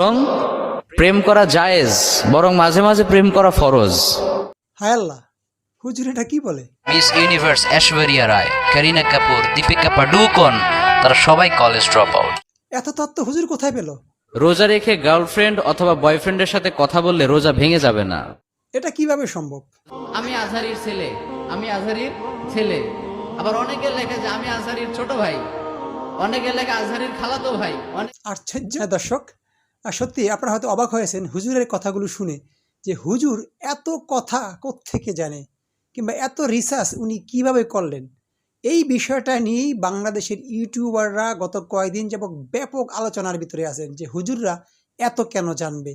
বরং প্রেম করা জায়েজ বরং মাঝে মাঝে প্রেম করা ফরজ। হায় আল্লাহ হুজুর এটা কি বলে? মিস ইউনিভার্স ঐশ্বরিয়া রায় করিনা কাপুর দীপিকা পাডুকোন তারা সবাই কলেজ ড্রপ আউট। এত তত্ত্ব হুজুর কোথায় পেল? রোজা রেখে গার্লফ্রেন্ড অথবা বয়ফ্রেন্ডের সাথে কথা বললে রোজা ভেঙে যাবে না। এটা কীভাবে সম্ভব? আমি আজহারির ছেলে আমি আজহারির ছেলে। আবার অনেকে লেখে যে আমি আজহারির ছোট ভাই অনেকে লেখে আজহারির খালাতো ভাই অনেক আশ্চর্য দর্শক আর সত্যি আপনারা হয়তো অবাক হয়েছেন, হুজুরের কথাগুলো শুনে যে হুজুর এত কথা থেকে জানে কিংবা এত রিসার্চ উনি কীভাবে করলেন? এই বিষয়টা নিয়েই বাংলাদেশের ইউটিউবাররা গত কয়েকদিন যাবৎ ব্যাপক আলোচনার ভিতরে আছেন যে হুজুররা এত কেন জানবে?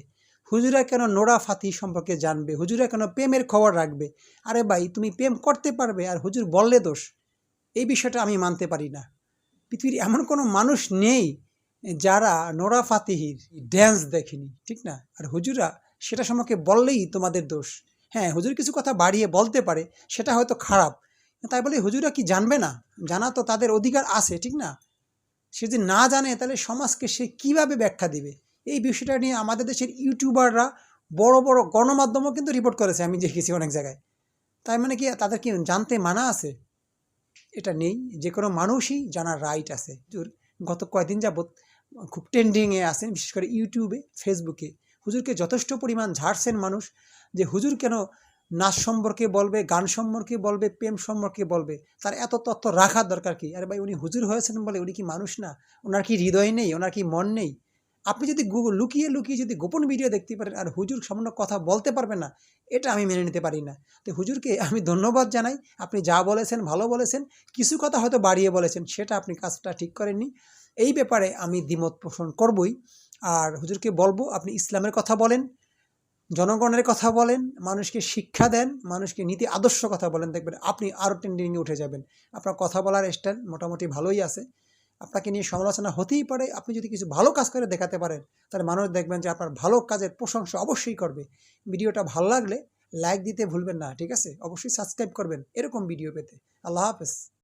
হুজুরা কেন নোরা ফাতি সম্পর্কে জানবে? হুজুরা কেন প্রেমের খবর রাখবে? আরে ভাই, তুমি প্রেম করতে পারবে আর হুজুর বললে দোষ। এই বিষয়টা আমি মানতে পারি না। পৃথিবীর এমন কোনো মানুষ নেই যারা নোরা ফাতিহির ড্যান্স দেখেনি, ঠিক না? আর হুজুরা সেটা সম্পর্কে বললেই তোমাদের দোষ। হ্যাঁ হুজুর কিছু কথা বাড়িয়ে বলতে পারে, সেটা হয়তো খারাপ। তাই বলে হুজুরা কি জানবে না? জানা তো তাদের অধিকার আছে, ঠিক না? সে যদি না জানে, তাহলে সমাজকে সে কীভাবে ব্যাখ্যা দিবে? এই বিষয়টা নিয়ে আমাদের দেশের ইউটিউবাররা বড় বড় গণমাধ্যমও কিন্তু রিপোর্ট করেছে, আমি দেখেছি অনেক জায়গায়। তাই মানে কি, তাদের কি জানতে মানা আছে? এটা নেই, যে কোনো মানুষই জানার রাইট আছে। গত কয়েকদিন যাবৎ খুব ট্রেন্ডিংয়ে আসেন বিশেষ করে ইউটিউবে ফেসবুকে হুজুরকে যথেষ্ট পরিমাণ ঝাড়ছেন মানুষ যে হুজুর কেন নাচ সম্পর্কে বলবে, গান সম্পর্কে বলবে, প্রেম সম্পর্কে বলবে? তার এত তথ্য রাখার দরকার কি? আরে ভাই, উনি হুজুর হয়েছেন বলে উনি কি মানুষ না? ওনার কি হৃদয় নেই? ওনার কি মন নেই? আপনি যদি লুকিয়ে লুকিয়ে যদি গোপন ভিডিও দেখতে পারেন আর হুজুর সামান্য কথা বলতে পারবে না, এটা আমি মেনে নিতে পারি না। তো হুজুরকে আমি ধন্যবাদ জানাই। আপনি যা বলেছেন, ভালো বলেছেন, কিছু কথা হয়তো বাড়িয়ে বলেছেন, সেটা আপনি কাজটা ঠিক করেননি। এই ব্যাপারে আমি দ্বিমত পোষণ করবই। আর হুজুরকে বলব, আপনি ইসলামের কথা বলেন, জনগণের কথা বলেন, মানুষকে শিক্ষা দেন, মানুষকে নীতি আদর্শ কথা বলেন, দেখবেন আপনি আরও ট্রেন্ডিংয়ে উঠে যাবেন। আপনার কথা বলার স্টাইল মোটামুটি ভালোই আছে। আপনাকে নিয়ে সমালোচনা হতেই পারে, আপনি যদি কিছু ভালো কাজ করে দেখাতে পারেন, তাহলে মানুষ দেখবেন যে আপনার ভালো কাজের প্রশংসা অবশ্যই করবে। ভিডিওটা ভালো লাগলে লাইক দিতে ভুলবেন না, ঠিক আছে? অবশ্যই সাবস্ক্রাইব করবেন, এরকম ভিডিও পেতে। আল্লাহ হাফেজ।